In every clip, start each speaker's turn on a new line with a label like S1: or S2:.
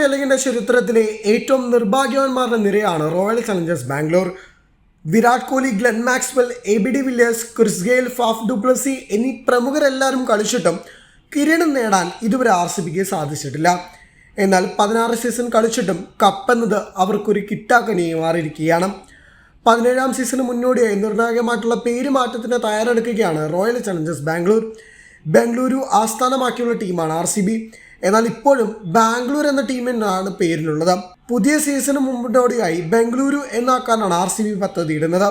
S1: Premier ലീഗിന്റെ ചരിത്രത്തിലെ ഏറ്റവും നിർഭാഗ്യവാന്മാരുടെ നിരയാണ് Royal Challengers Bangalore. Virat Kohli Glenn Maxwell A B de Villiers Chris Gayle Faf du Plessis എന്നീ പ്രമുഖരെല്ലാവരും കളിച്ചിട്ടും കിരീടം നേടാൻ ഇതുവരെ ആർ സി ബിക്ക് സാധിച്ചിട്ടില്ല. എന്നാൽ പതിനാറ് സീസൺ കളിച്ചിട്ടും കപ്പ് എന്നത് അവർക്കൊരു കിട്ടാക്കനിയായി മാറിയിരിക്കുകയാണ്. പതിനേഴാം സീസണിന് മുന്നോടിയായി നിർണായകമായിട്ടുള്ള പേരുമാറ്റത്തിന് തയ്യാറെടുക്കുകയാണ് റോയൽ ചലഞ്ചേഴ്സ് ബാംഗ്ലൂർ. ബാംഗ്ലൂരു ആസ്ഥാനമാക്കിയുള്ള ടീമാണ് ആർ സി ബി. എന്നാൽ ഇപ്പോഴും ബാംഗ്ലൂർ എന്ന ടീമിനാണ് പേരിലുള്ളത്. പുതിയ സീസണ് മുമ്പോടെയായി ബംഗളൂരു എന്നാക്കാനാണ് ആർ സി ബി പദ്ധതിയിടുന്നത്.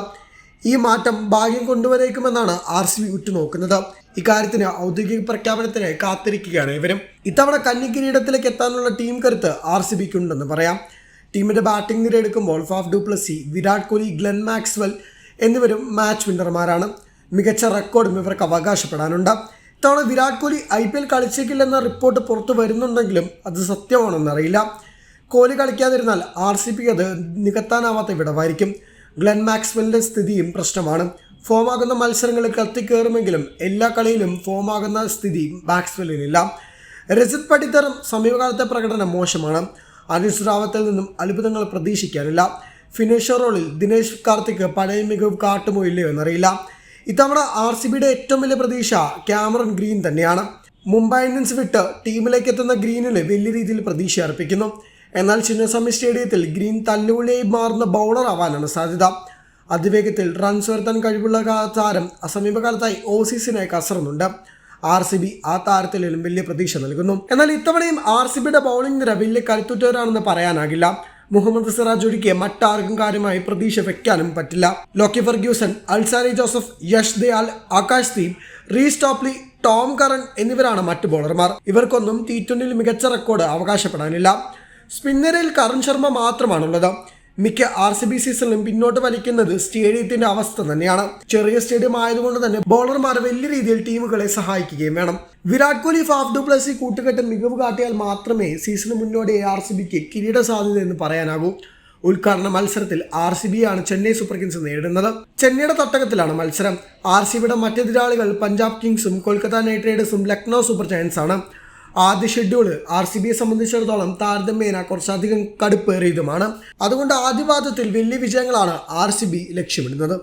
S1: ഈ മാറ്റം ഭാഗ്യം കൊണ്ടുവരേക്കുമെന്നാണ് ആർ സി ബി ഉറ്റുനോക്കുന്നത്. ഇക്കാര്യത്തിന് ഔദ്യോഗിക പ്രഖ്യാപനത്തിന് കാത്തിരിക്കുകയാണ് ഇവരും. ഇത്തവണ കന്നി കിരീടത്തിലേക്ക് എത്താനുള്ള ടീം കരുത്ത് ആർ സി ബിക്ക് ഉണ്ടെന്ന് പറയാം. ടീമിന്റെ ബാറ്റിംഗ് നിര എടുക്കുമ്പോൾ Faf du Plessis Virat Kohli Glenn Maxwell എന്നിവരും മാച്ച് വിന്നർമാരാണ്. മികച്ച റെക്കോർഡും ഇവർക്ക് അവകാശപ്പെടാനുണ്ട്. ഇത്തവണ Virat Kohli I P L കളിച്ചേക്കില്ലെന്ന report പുറത്തു വരുന്നുണ്ടെങ്കിലും അത് സത്യമാണെന്നറിയില്ല കോഹ്ലി കളിക്കാതിരുന്നാൽ ആർ സി പിക്ക് അത് നികത്താനാവാത്ത വിടവായിരിക്കും. ഗ്ലെൻ മാക്സ്വെല്ലിന്റെ സ്ഥിതിയും പ്രശ്നമാണ്. ഫോമാകുന്ന മത്സരങ്ങളിൽ കത്തിക്കയറുമെങ്കിലും എല്ലാ കളിയിലും ഫോമാകുന്ന സ്ഥിതി മാക്സ്വെല്ലിനില്ല. രജിത് പടിത്തറും സമീപകാലത്തെ പ്രകടനം മോശമാണ്. അനീസ് റാവത്തിൽ നിന്നും അത്ഭുതങ്ങൾ പ്രതീക്ഷിക്കാനില്ല. ഫിനിഷർ റോളിൽ ദിനേശ് കാർത്തിക് പഴയ മികവ് കാട്ടുമോ ഇല്ലയോ എന്നറിയില്ല. ഇത്തവണ ആർ സി ബിയുടെ ഏറ്റവും വലിയ പ്രതീക്ഷ ക്യാമറൺ ഗ്രീൻ തന്നെയാണ്. മുംബൈ ഇന്ത്യൻസ് വിട്ട് ടീമിലേക്ക് എത്തുന്ന ഗ്രീനിൽ വലിയ രീതിയിൽ പ്രതീക്ഷ അർപ്പിക്കുന്നു. എന്നാൽ ചിന്നസ്വാമി സ്റ്റേഡിയത്തിൽ ഗ്രീൻ തല്ലുവിളിയായി മാറുന്ന ബൗളർ ആവാനാണ് സാധ്യത. അതിവേഗത്തിൽ റൺസ് വരുത്താൻ കഴിവുള്ള താരം സമീപകാലത്തായി ഓസീസിനായി കസറുന്നുണ്ട്. ആർ സി ബി ആ താരത്തിലും വലിയ പ്രതീക്ഷ നൽകുന്നു. എന്നാൽ ഇത്തവണയും ആർ സി ബിയുടെ ബൗളിംഗ് നിര വലിയ കരുത്തുറ്റവരാണെന്ന് പറയാനാകില്ല. മുഹമ്മദ് സിറാജ് ഒഴികെ മറ്റാർക്കും കാര്യമായി പ്രതീക്ഷ വെക്കാനും പറ്റില്ല. Lockie Ferguson Alzarri Joseph Yash Dayal Akash Deep Reece Topley Tom Curran എന്നിവരാണ് മറ്റ് ബോളർമാർ. ഇവർക്കൊന്നും ടി ട്വന്റിയിൽ മികച്ച റെക്കോർഡ് അവകാശപ്പെടാനില്ല. സ്പിന്നറിൽ കരൺ ശർമ്മ മാത്രമാണുള്ളത്. മിക്ക ആർ സി ബി സീസണിലും പിന്നോട്ട് വലിക്കുന്നത് സ്റ്റേഡിയത്തിന്റെ അവസ്ഥ തന്നെയാണ്. ചെറിയ സ്റ്റേഡിയം ആയതുകൊണ്ട് തന്നെ ബോളർമാർ വലിയ രീതിയിൽ ടീമുകളെ സഹായിക്കുകയും വേണം. വിരാട് കോഹ്ലി ഫാഫ് ഡുപ്ലസി കൂട്ടുകെട്ട് മികവ് കാട്ടിയാൽ മാത്രമേ സീസണിന് മുന്നോടി ആർ സി ബിക്ക് കിരീട സാധ്യത എന്ന് പറയാനാകൂ. ഉദ്ഘാടന മത്സരത്തിൽ ആർ സി ബി ആണ് ചെന്നൈ സൂപ്പർ കിങ്സ് നേരിടുന്നത്. ചെന്നൈയുടെ തട്ടകത്തിലാണ് മത്സരം. ആർ സി ബിയുടെ മറ്റെതിരാളികൾ പഞ്ചാബ് കിങ്സും കൊൽക്കത്ത നൈറ്റ് റൈഡേഴ്സും ലക്നൗ സൂപ്പർ ജയൻസ് ആണ് ആദ്യ ഷെഡ്യൂൾ ആർ സി ബിയെ സംബന്ധിച്ചിടത്തോളം താരതമ്യേന കുറച്ചധികം കടുപ്പേറിയതുമാണ്. അതുകൊണ്ട് ആദ്യപാദത്തിൽ വലിയ വിജയങ്ങളാണ് ആർ സി ബി ലക്ഷ്യമിടുന്നത്.